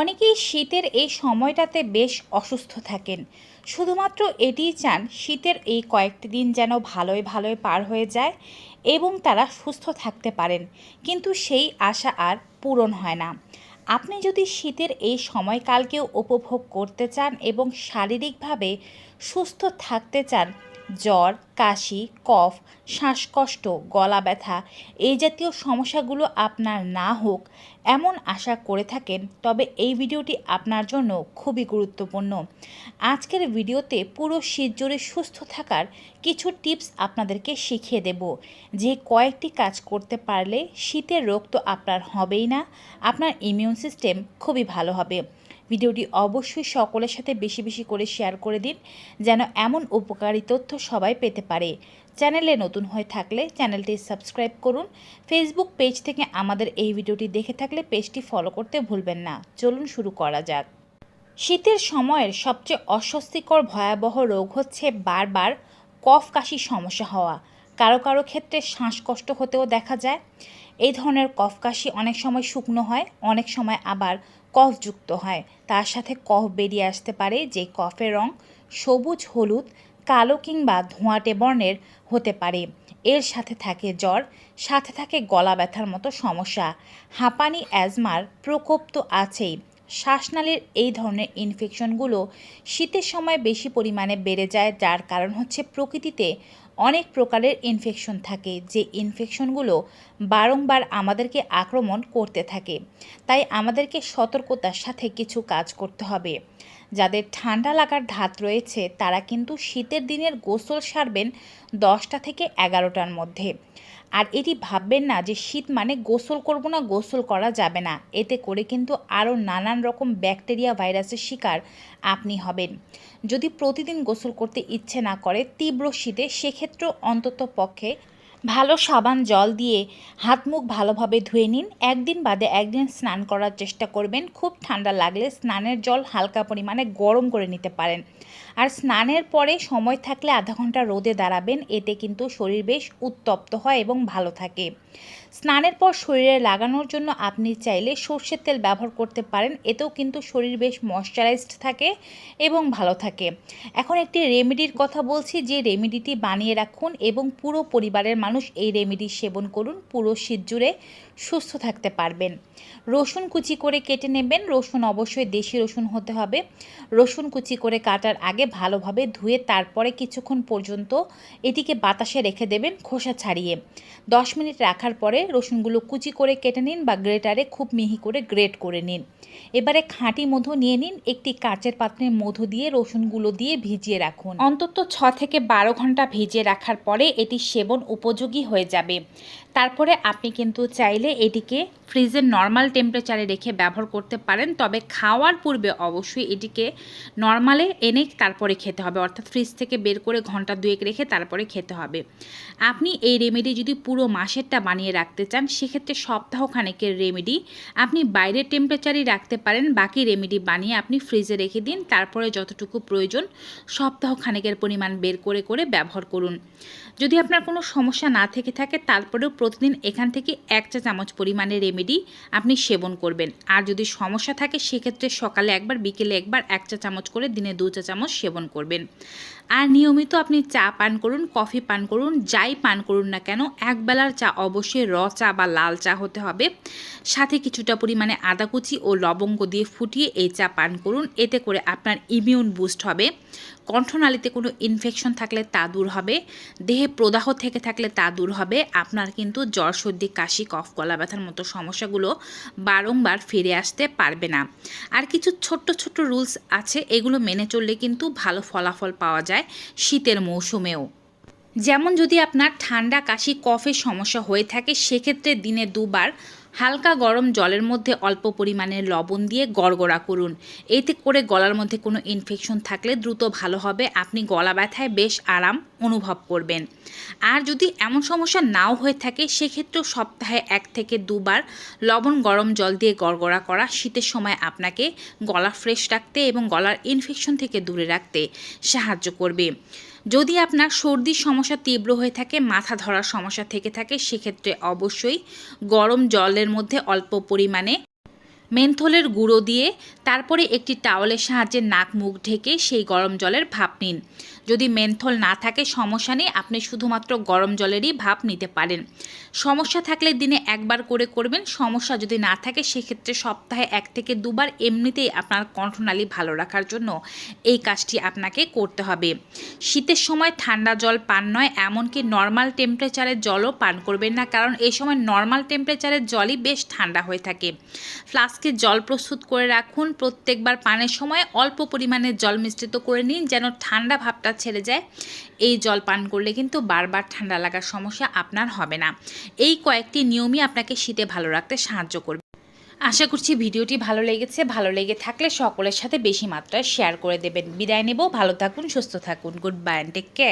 অনেকেই শীতের এই সময়টাতে বেশ অসুস্থ থাকেন। শুধুমাত্র এটিই চান শীতের এই কয়েকটি দিন যেন ভালোই ভালোই পার হয়ে যায় এবং তারা সুস্থ থাকতে পারেন। কিন্তু সেই আশা আর পূরণ হয় না। আপনি যদি শীতের এই সময়কালকেও উপভোগ করতে চান এবং শারীরিকভাবে সুস্থ থাকতে চান জ্বর, কাশি, কফ, শ্বাসকষ্ট, গলা ব্যথা এই জাতীয় সমস্যাগুলো আপনার না হোক এমন আশা করে থাকেন, তবে এই ভিডিওটি আপনার জন্য খুবই গুরুত্বপূর্ণ। আজকের ভিডিওতে পুরো শীত জুড়ে সুস্থ থাকার কিছু টিপস আপনাদেরকে শিখিয়ে দেব। যে কয়েকটি কাজ করতে পারলে শীতের রোগ তো আপনার হবেই না, আপনার ইমিউন সিস্টেম খুবই ভালো হবে। ভিডিওটি অবশ্যই সকলের সাথে বেশি বেশি করে শেয়ার করে দিন, যেন এমন উপকারী তথ্য সবাই পেতে পারে। চ্যানেলে নতুন হয়ে থাকলে চ্যানেলটি সাবস্ক্রাইব করুন। ফেসবুক পেজ থেকে আমাদের এই ভিডিওটি দেখে থাকলে পেজটি ফলো করতে ভুলবেন না। চলুন শুরু করা যাক। শীতের সময়ের সবচেয়ে অস্বস্তিকর ভয়াবহ রোগ হচ্ছে বারবার কফ কাশির সমস্যা হওয়া। কারও কারও ক্ষেত্রে শ্বাসকষ্ট হতেও দেখা যায়। এই ধরনের কফ কাশি অনেক সময় শুকনো হয়, অনেক সময় আবার কফযুক্ত হয়। তার সাথে কফ বেরিয়ে আসতে পারে যে কফের রং সবুজ, হলুদ, কালো কিংবা ধোঁয়াটে বর্ণের হতে পারে। এর সাথে থাকে জ্বর, সাথে থাকে গলা ব্যথার মতো সমস্যা। হাঁপানি, অ্যাজমার প্রকোপ তো আছেই। শ্বাসনালীর এই ধরনের ইনফেকশনগুলো শীতের সময় বেশি পরিমাণে বেড়ে যায়, যার কারণ হচ্ছে প্রকৃতিতে অনেক প্রকারের ইনফেকশন থাকে, যে ইনফেকশনগুলো বারংবার আমাদেরকে আক্রমণ করতে থাকে। তাই আমাদেরকে সতর্কতার সাথে কিছু কাজ করতে হবে। যাদের ঠান্ডা লাগার ধাত রয়েছে, তারা কিন্তু শীতের দিনের গোসল সারবেন দশটা থেকে এগারোটার মধ্যে। আর এটি ভাববেন না যে শীত মানে গোসল করব না, গোসল করা যাবে না। এতে করে কিন্তু আরও নানান রকম ব্যাকটেরিয়া ভাইরাসের শিকার আপনি হবেন। যদি প্রতিদিন গোসল করতে ইচ্ছে না করে তীব্র শীতে, সেক্ষেত্রেও অন্তত পক্ষে ভালো সাবান, জল দিয়ে হাত মুখ ভালোভাবে ধুয়ে নিন। একদিন বাদে একদিন স্নান করার চেষ্টা করবেন। খুব ঠান্ডা লাগলে স্নানের জল হালকা পরিমাণে গরম করে নিতে পারেন। আর স্নানের পরে সময় থাকলে আধা ঘণ্টা রোদে দাঁড়াবেন, এতে কিন্তু শরীর বেশ উত্তপ্ত হয় এবং ভালো থাকে। স্নানের পর শরীরে লাগানোর জন্য আপনি চাইলে সর্ষের তেল ব্যবহার করতে পারেন। এতেও কিন্তু শরীর বেশ ময়শ্চারাইজড থাকে এবং ভালো থাকে। এখন একটি রেমেডির কথা বলছি। যে রেমেডিটি বানিয়ে রাখুন এবং পুরো পরিবারের মানুষ এই রেমেডি সেবন করুন। পুরো শীত জুড়ে সুস্থ থাকতে পারবেন। রসুন কুচি করে কেটে নেবেন। রসুন অবশ্যই দেশি রসুন হতে হবে। রসুন কুচি করে কাটার আগে ভালোভাবে ধুয়ে তারপরে কিছুক্ষণ পর্যন্ত এটিকে বাতাসে রেখে দেবেন খোসা ছাড়িয়ে। দশ মিনিট রাখার পরে রসুনগুলো কুচি করে কেটে নিন বা গ্রেটারে খুব মিহি করে গ্রেট করে নিন। এবারে খাঁটি মধু নিয়ে নিন, একটি কাচের পাত্রে মধু দিয়ে রসুনগুলো দিয়ে ভিজিয়ে রাখুন। অন্তত ছ থেকে বারো ঘণ্টা ভিজিয়ে রাখার পরে এটি সেবন উপযোগী হয়ে যাবে। তারপরে আপনি কিন্তু চাইলে এটিকে ফ্রিজের নর্মাল টেম্পারেচারে রেখে ব্যবহার করতে পারেন, তবে খাওয়ার পূর্বে অবশ্যই এটিকে নর্মালে এনে তারপরে খেতে হবে, অর্থাৎ ফ্রিজ থেকে বের করে ঘণ্টা দুয়েক রেখে তারপরে খেতে হবে। আপনি এই রেমেডি যদি পুরো মাসেরটা বানিয়ে রাখতে চান, সেক্ষেত্রে সপ্তাহখানেকের রেমেডি আপনি বাইরের টেম্পারেচারই রাখতে পারেন, বাকি রেমেডি বানিয়ে আপনি ফ্রিজে রেখে দিন, তারপরে যতটুকু প্রয়োজন সপ্তাহখানেকের পরিমাণ বের করে করে ব্যবহার করুন। যদি আপনার কোনো সমস্যা না থেকে থাকে, তারপরেও প্রতিদিন এখান থেকে এক চা চামচ পরিমাণে রেমেডি আপনি সেবন করবেন। আর যদি সমস্যা থাকে, সেক্ষেত্রে সকালে একবার, বিকেলে একবার এক চা চামচ করে দিনে দু চা চামচ সেবন করবেন। আর নিয়মিত আপনি চা পান করুন, কফি পান করুন, যাই পান করুন না কেন একবেলার চা অবশ্যই র চা বা লাল চা হতে হবে। সাথে কিছুটা পরিমাণে আদা কুচি ও লবঙ্গ দিয়ে ফুটিয়ে এই চা পান করুন, এতে করে আপনার ইমিউন বুস্ট হবে। কণ্ঠনালীতে কোনো ইনফেকশন থাকলে তা দূর হবে, দেহে প্রদাহ থেকে থাকলে তা দূর হবে, আপনার কিন্তু জ্বর, সর্দি, কাশি, কফ, গলা ব্যথার মতো সমস্যাগুলো বারংবার ফিরে আসতে পারবে না। আর কিছু ছোট্ট ছোট্ট রুলস আছে, এগুলো মেনে চললে কিন্তু ভালো ফলাফল পাওয়া যায় শীতের মৌসুমেও। যেমন যদি আপনার ঠান্ডা, কাশি, কফের সমস্যা হয়ে থাকে, সেক্ষেত্রে দিনে দুবার হালকা গরম জলের মধ্যে অল্প পরিমাণে লবণ দিয়ে গড়গড়া করুন। এতে করে গলার মধ্যে কোনো ইনফেকশন থাকলে দ্রুত ভালো হবে। আপনি গলা ব্যথায় বেশ আরাম অনুভব করবেন। আর যদি এমন সমস্যা নাও হয়ে থাকে, সেক্ষেত্রেও সপ্তাহে এক থেকে দুবার লবণ গরম জল দিয়ে গড়গড়া করা শীতের সময় আপনাকে গলা ফ্রেশ রাখতে এবং গলার ইনফেকশন থেকে দূরে রাখতে সাহায্য করবে। যদি আপনার সর্দির সমস্যা তীব্র হয়ে থাকে, মাথা ধরার সমস্যা থেকে থাকে, সেক্ষেত্রে অবশ্যই গরম জলের মধ্যে অল্প পরিমাণে মেন্থলের গুঁড়ো দিয়ে তারপরে একটি টাওয়ালের সাহায্যে নাক মুখ ঢেকে সেই গরম জলের ভাপ নিন। যদি মেন্থল না থাকে, সমস্যা নেই, আপনি শুধুমাত্র গরম জলেরই ভাপ নিতে পারেন। সমস্যা থাকলে দিনে একবার করে করবেন, সমস্যা যদি না থাকে, সেক্ষেত্রে সপ্তাহে এক থেকে দুবার এমনিতেই আপনার কণ্ঠনালী ভালো রাখার জন্য এই কাজটি আপনাকে করতে হবে। শীতের সময় ঠান্ডা জল পান নয়, এমনকি নর্মাল টেম্পারেচারের জলও পান করবেন না, কারণ এই সময় নর্মাল টেম্পারেচারের জলই বেশ ঠান্ডা হয়ে থাকে। ফ্লাস্কে জল প্রস্তুত করে রাখুন, প্রত্যেকবার পানের সময় অল্প পরিমাণে জল মিশ্রিত করে নিন, যেন ঠান্ডা ভাবটা ছেড়ে যায়। এই জল পান করলে কিন্তু বারবার ঠান্ডা লাগার সমস্যা আপনার হবে না। এই কয়েকটি নিয়মই আপনাকে শীতে ভালো রাখতে সাহায্য করবে। আশা করছি ভিডিওটি ভালো লেগেছে। ভালো লেগে থাকলে সকলের সাথে বেশি মাত্রায় শেয়ার করে দেবেন। বিদায় নেব। ভালো থাকুন, সুস্থ থাকুন। Good bye take care